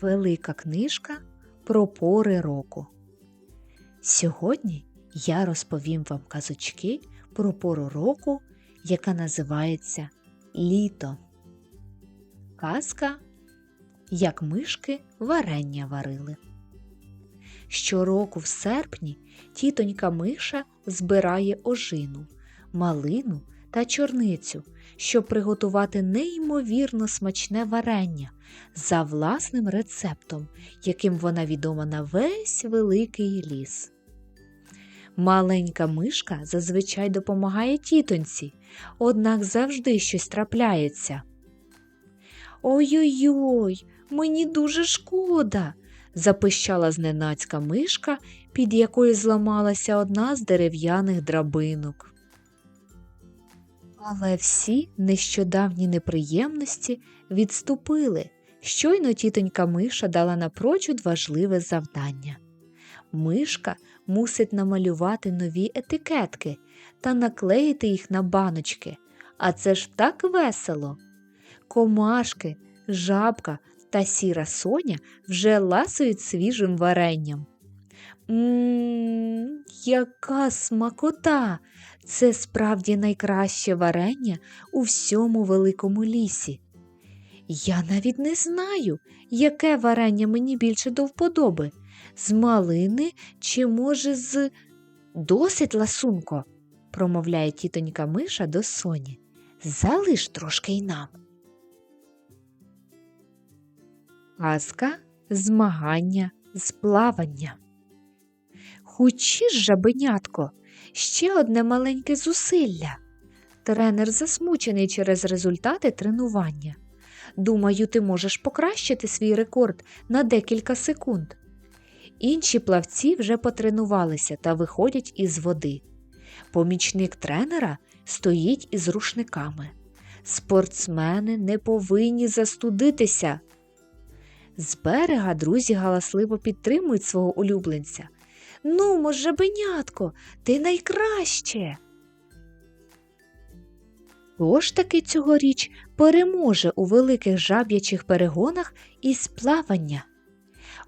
Велика книжка про пори року. Сьогодні я розповім вам казочки про пору року, яка називається Літо. Казка Як мишки варення варили. Щороку в серпні тітонька Миша збирає ожину, малину та чорницю, щоб приготувати неймовірно смачне варення за власним рецептом, яким вона відома на весь великий ліс. Маленька мишка зазвичай допомагає тітоньці, однак завжди щось трапляється. Ой-ой-ой, мені дуже шкода, запищала зненацька мишка, під якою зламалася одна з дерев'яних драбинок. Але всі нещодавні неприємності відступили. Щойно тітонька Миша дала напрочуд важливе завдання. Мишка мусить намалювати нові етикетки та наклеїти їх на баночки. А це ж так весело. Комашки, жабка та сіра соня вже ласують свіжим варенням. Мм, яка смакота! Це справді найкраще варення у всьому великому лісі. Я навіть не знаю, яке варення мені більше до вподоби з малини чи, може, з досить ласунко, промовляє тітонька Миша до соні. Залиш трошки й нам. Казка змагання з плавання. Хочі ж, жабенятко, ще одне маленьке зусилля. Тренер засмучений через результати тренування. Думаю, ти можеш покращити свій рекорд на декілька секунд. Інші плавці вже потренувалися та виходять із води. Помічник тренера стоїть із рушниками. Спортсмени не повинні застудитися. З берега друзі галасливо підтримують свого улюбленця. Ну, може, бенятко, ти найкраще. Ж таки цьогоріч переможе у великих жаб'ячих перегонах із плавання?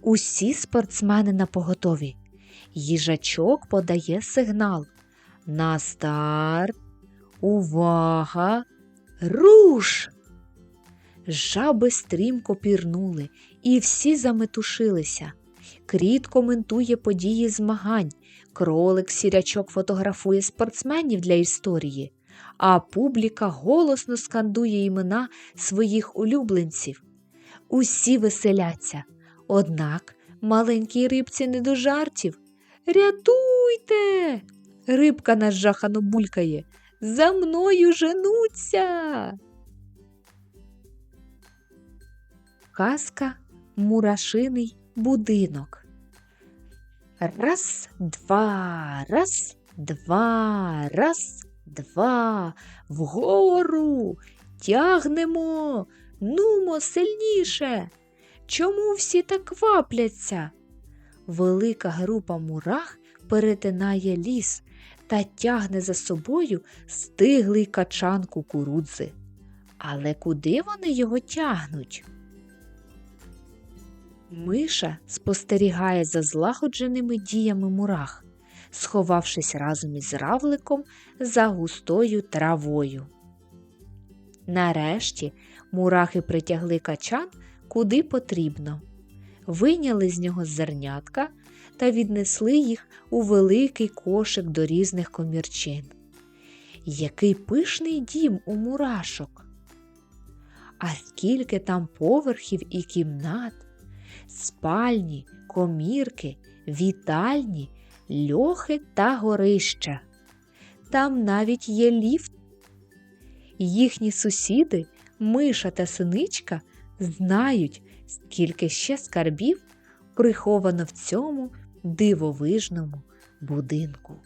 Усі спортсмени на поготові. Їжачок подає сигнал. На старт. Увага! Руш! Жаби стрімко пірнули, і всі заметушилися. Кріт коментує події змагань, кролик сірячок фотографує спортсменів для історії, а публіка голосно скандує імена своїх улюбленців. Усі веселяться. Однак маленькій рибці не до жартів. Рятуйте! Рибка нажахано булькає. За мною женуться. Казка Мурашиний будинок. Раз, два, раз, два, раз, два. Вгору тягнемо, нумо сильніше. Чому всі так квапляться? Велика група мурах перетинає ліс та тягне за собою стиглий качан кукурудзи. Але куди вони його тягнуть? Миша спостерігає за злагодженими діями мурах, сховавшись разом із равликом за густою травою. Нарешті мурахи притягли качан куди потрібно, вийняли з нього зернятка та віднесли їх у великий кошик до різних комірчин. Який пишний дім у мурашок! А скільки там поверхів і кімнат, спальні, комірки, вітальні, льохи та горища. Там навіть є ліфт. Їхні сусіди, миша та синичка, знають, скільки ще скарбів приховано в цьому дивовижному будинку.